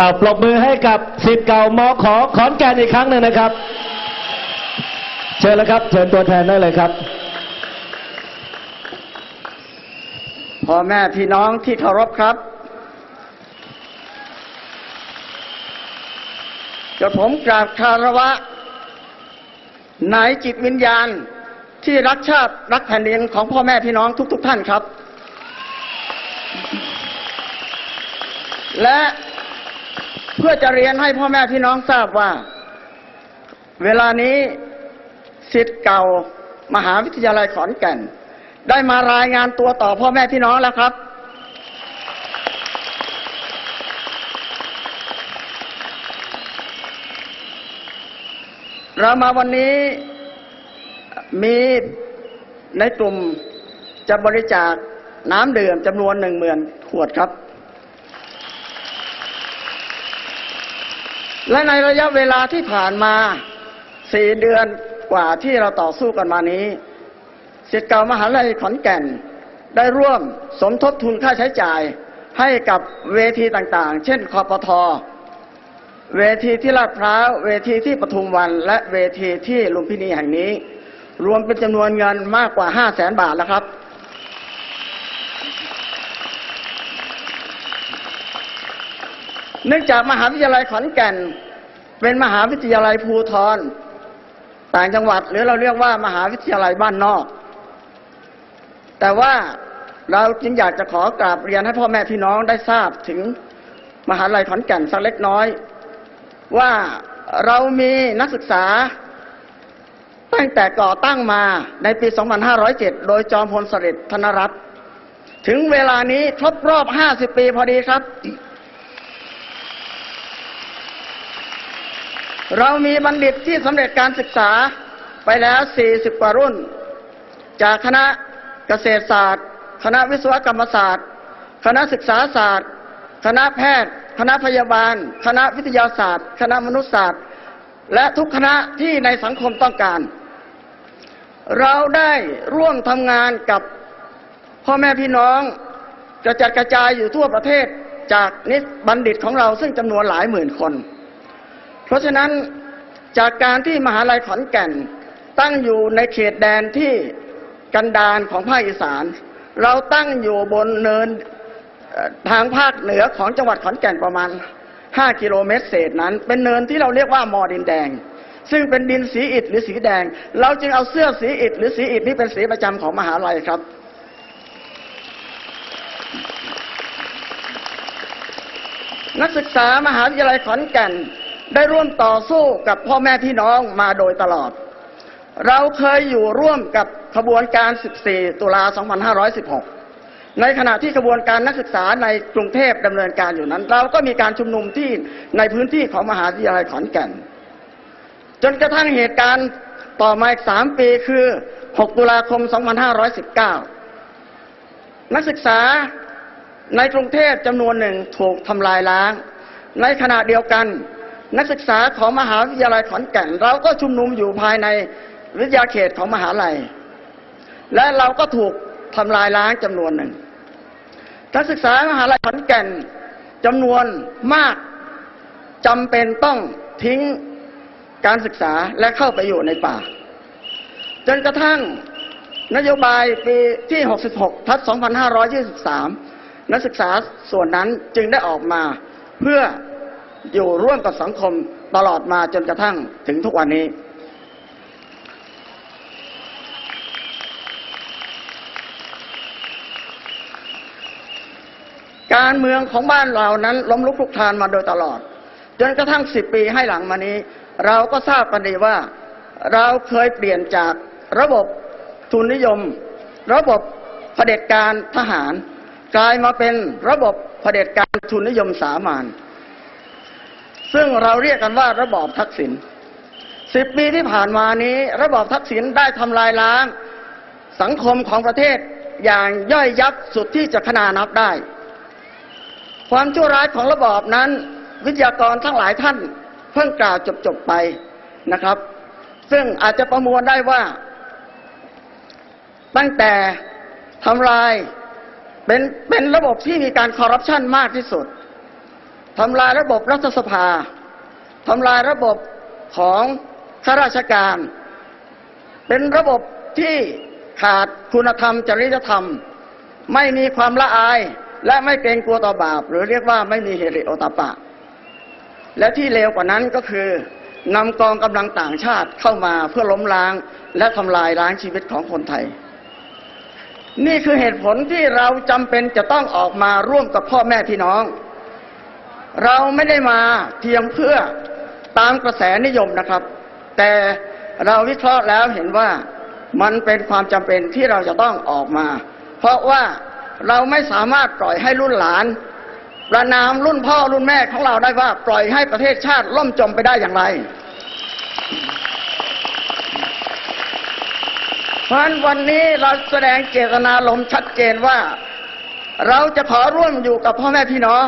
เอาปรบมือให้กับสิทธิ์เก่ามอขอขอนแก่นอีกครั้งหนึ่งนะครับ เชิญแล้วครับ เชิญตัวแทนได้เลยครับพ่อแม่พี่น้องที่เคารพครับกระผมกราบคารวะในจิตวิญญาณที่รักชาติรักแผ่นดินของพ่อแม่พี่น้องทุก ๆท่านครับ และ เพื่อจะเรียนให้พ่อแม่พี่น้องทราบว่า เวลานี้สิทธิ์เก่ามหาวิทยาลัยขอนแก่น ได้มารายงานตัวต่อพ่อแม่พี่น้องแล้วครับ เรามาวันนี้มีในกลุ่มจะบริจาคน้ำดื่มจำนวนหนึ่งหมื่นขวดครับ และในระยะเวลาที่ผ่านมาสี่เดือนกว่าที่เราต่อสู้กันมานี้ศิษย์เก่ามหาวิทยาลัยขอนแก่น ได้ร่วมสมทบทุนค่าใช้จ่ายให้กับเวทีต่างๆ เช่นคอปทอเวทีที่ลาดพร้าวเวทีที่ปทุมวัน และเวทีที่ลุมพินีแห่งนี้ รวมเป็นจำนวนเงินมากกว่า5 0 0แสนบาทแล้วครับ เนื่องจากมหาวิทยาลัยขอนแก่น เป็นมหาวิทยาลัยภูทรต่างจังหวัด หรือเราเรียกว่ามหาวิทยาลัยบ้านนอก แต่ว่าเราจึงอยากจะขอกราบเรียนให้พ่อแม่พี่น้องได้ทราบถึงมหาลัยขอนแก่นสักเล็กน้อย ว่าเรามีนักศึกษา ตั้งแต่ก่อตั้งมาในปี 2507 โดยจอมพลสฤษดิ์ธนรัตน์ถึงเวลานี้ครบรอบ 50 ปีพอดีครับ เรามีบัณฑิตที่สำเร็จการศึกษาไปแล้ว 40 กว่ารุ่น จากคณะเกษตรศาสตร์ คณะวิศวกรรมศาสตร์ คณะศึกษาศาสตร์ คณะแพทย์ คณะพยาบาล คณะวิทยาศาสตร์ คณะมนุษยศาสตร์ และทุกคณะที่ในสังคมต้องการ เราได้ร่วมทำงานกับพ่อแม่พี่น้องกระจัดกระจายอยู่ทั่วประเทศจากนิสบัณฑิตของเราซึ่งจำนวนหลายหมื่นคน เพราะฉะนั้นจากการที่มหาลัยขอนแก่น ตั้งอยู่ในเขตแดนที่กันดารของภาคอีสาน เราตั้งอยู่บนเนินทางภาคเหนือของจังหวัดขอนแก่นประมาณ 5 กิโลเมตรเศษนั้น เป็นเนินที่เราเรียกว่ามอดินแดง ซึ่งเป็นดินสีอิฐหรือสีแดง เราจึงเอาเสื้อสีอิฐหรือสีอิฐนี่เป็นสีประจำของมหาลัยครับ นักศึกษามหาวิทยาลัยขอนแก่น ได้ร่วมต่อสู้กับพ่อแม่พี่น้องมาโดยตลอด เราเคยอยู่ร่วมกับขบวนการ 14 ตุลา 2516 ในขณะที่ขบวนการนักศึกษาในกรุงเทพดำเนินการอยู่นั้น เราก็มีการชุมนุมที่ในพื้นที่ของมหาวิทยาลัยขอนแก่น จนกระทั่งเหตุการณ์ต่อมาอีก 3 ปีคือ 6 ตุลาคม 2519 นักศึกษาในกรุงเทพจำนวนหนึ่งถูกทำลายล้าง ในขณะเดียวกัน นักศึกษาของมหาวิทยาลัยขอนแก่น เราก็ชุมนุมอยู่ภายในวิทยาเขตของมหาลัย และเราก็ถูกทำลายล้างจำนวนหนึ่งนักศึกษามหาลัยขอนแก่นจำนวนมากจำเป็นต้องทิ้งการศึกษาและเข้าไปอยู่ในป่า จนกระทั่งนโยบายปีที่ 66 ทัศ2523 นักศึกษาส่วนนั้นจึงได้ออกมาเพื่อ อยู่ร่วมกับสังคมตลอดมาจนกระทั่งถึงทุกวันนี้ การเมืองของบ้านเรานั้นล้มลุกคลุกคลานมาโดยตลอด จนกระทั่งสิบปีให้หลังมานี้ เราก็ทราบกันดีว่า เราเคยเปลี่ยนจากระบบทุนนิยม ระบบเผด็จการทหาร กลายมาเป็นระบบเผด็จการทุนนิยมสามัญ ซึ่งเราเรียกกันว่าระบอบทักษิณสิบปีที่ผ่านมานี้ ระบอบทักษิณได้ทำลายล้าง สังคมของประเทศอย่างย่อยยับสุดที่จะขนานับได้ ความชั่วร้ายของระบอบนั้น วิทยากรทั้งหลายท่านเพิ่งกล่าวจบๆไปนะครับ ซึ่งอาจจะประมวลได้ว่า ตั้งแต่ทำลายเป็นเป็นระบบที่มีการคอร์รัปชันมากที่สุด ทำลายระบบรัฐสภาทำลายระบบของข้าราชการ เป็นระบบที่ขาดคุณธรรม จริยธรรม ไม่มีความละอายและไม่เกรงกลัวต่อบาป หรือเรียกว่าไม่มีเฮริโอตาปะ และที่เลวกว่านั้นก็คือนำกองกำลังต่างชาติเข้ามาเพื่อล้มล้าง และทำลายล้างชีวิตของคนไทย นี่คือเหตุผลที่เราจำเป็นจะต้องออกมาร่วมกับพ่อแม่พี่น้อง เราไม่ได้มาเพียงเพื่อตามกระแสนิยมนะครับ แต่เราวิเคราะห์แล้วเห็นว่ามันเป็นความจำเป็นที่เราจะต้องออกมา เพราะว่าเราไม่สามารถปล่อยให้รุ่นหลาน ประนามรุ่นพ่อรุ่นแม่ของเราได้ว่าปล่อยให้ประเทศชาติล่มจมไปได้อย่างไร เพราะนวันนี้เราแสดงเจตนาลมชัดเจนว่า เราจะขอร่วมอยู่กับพ่อแม่พี่น้อง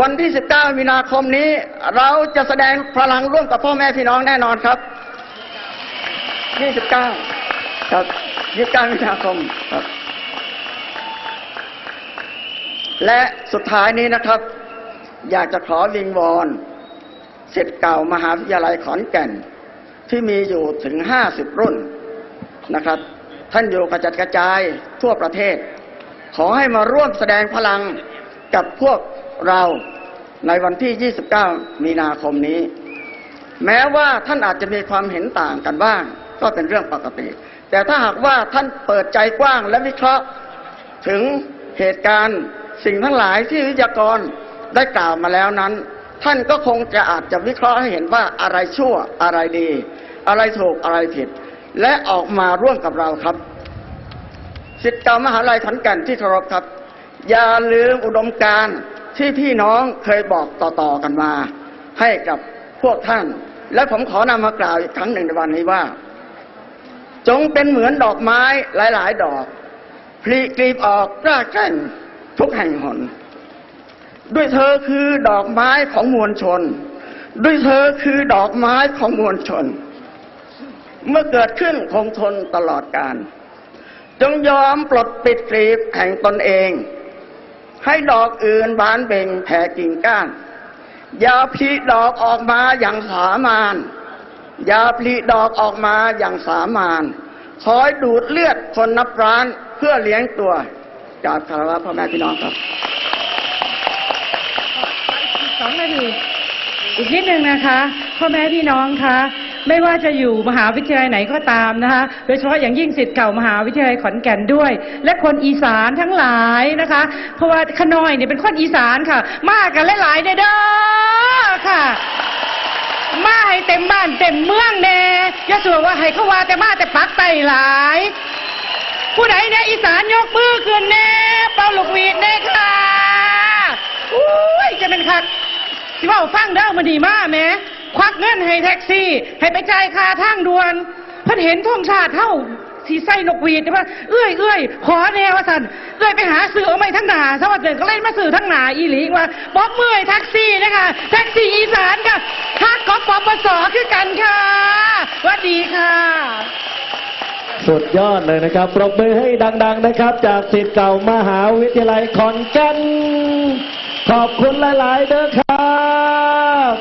วันที่ 19 มีนาคมนี้ เราจะแสดงพลังร่วมกับพ่อแม่พี่น้องแน่นอนครับ 29 ครับ 29 มีนาคมครับ และสุดท้ายนี้นะครับ อยากจะขอวิงวอนศิษย์เก่ามหาวิทยาลัยขอนแก่น ที่มีอยู่ถึง 50 รุ่นนะครับ ท่านอยู่กระจัดกระจายทั่วประเทศ ขอให้มาร่วมแสดงพลังกับพวก เราในวันที่ 29 มีนาคมนี้ แม้ว่าท่านอาจจะมีความเห็นต่างกันบ้าง ก็เป็นเรื่องปกติ แต่ถ้าหากว่าท่านเปิดใจกว้างและวิเคราะห์ ถึงเหตุการณ์สิ่งทั้งหลายที่วิทยากรได้กล่าวมาแล้วนั้น ท่านก็คงจะอาจจะวิเคราะห์ให้เห็นว่าอะไรชั่วอะไรดี อะไรถูกอะไรผิด และออกมาร่วมกับเราครับสิทธิ์เก่ามหาลัยขอนแก่นที่เคารพครับ อย่าลืมอุดมการณ์ ที่พี่น้องเคยบอกต่อๆกันมา ให้กับพวกท่าน และผมขอนำมากล่าวอีกครั้งหนึ่งในวันนี้ว่า จงเป็นเหมือนดอกไม้หลาย ๆ ดอกพลีกลีบออกกล้าแกร่งทุกแห่งหน ด้วยเธอคือดอกไม้ของมวลชน ด้วยเธอคือดอกไม้ของมวลชน เมื่อเกิดขึ้นคงทนตลอดกาลจงยอมปลดปิดกลีบแห่งตนเอง ให้ดอกอื่นบานเบ่งแผ่กิ่งก้าน อย่าผลิดอกออกมาอย่างสามานอย่าผลิดอกออกมาอย่างสามานคอยดูดเลือดคนนับร้านเพื่อเลี้ยงตัวจากคารวะพ่อแม่พี่น้องครับสองนาทีอีกนิดนึงนะคะ พ่อแม่พี่น้องคะ ไม่ว่าจะอยู่มหาวิทยาลัยไหนก็ตามนะคะโดยเฉพาะอย่างยิ่งสิทธิ์เก่ามหาวิทยาลัยขอนแก่นด้วย และคนอีสานทั้งหลายนะคะ เพราะว่าขน้อยเนี่ยเป็นคนอีสานค่ะ มากันหลายๆเด้อเด้อค่ะ มาให้เต็มบ้านเต็มเมืองแน่อย่าสวว่าให้เขาว่าแต่มาแต่ปักไตหลาย ผู้ใดเนี่ยอีสานยกมือขึ้นแน่เป่าลูกหวีดแน่ค่ะอุ้ยจะเป็นคักสิว่าฟังเด้อมาดีมากแหม่ ควักเงินให้แท็กซี่ ให้ไปจ่ายค่าทางด่วน เพิ่นเห็นธงชาติเท่าสีใส่นกหวีดใช่ปะเอื้อยเอื้อยขอแนวว่าสันเอื้อยไปหาซื้อเอาไม่ทั้งหนาสวัสดิ์ก็เล่นมาซื้อทั้งหนาอีหลีว่าบอกเมื่อยแท็กซี่นะคะแท็กซี่อีสานค่ะฮักก๊อปปปสคือกันค่ะสวัสดีค่ะ สุดยอดเลยนะครับ ปรบมือให้ดัง ๆนะครับ จากสิทธิ์เก่ามหาวิทยาลัยขอนแก่นขอบคุณหลาย ๆเด้อครับ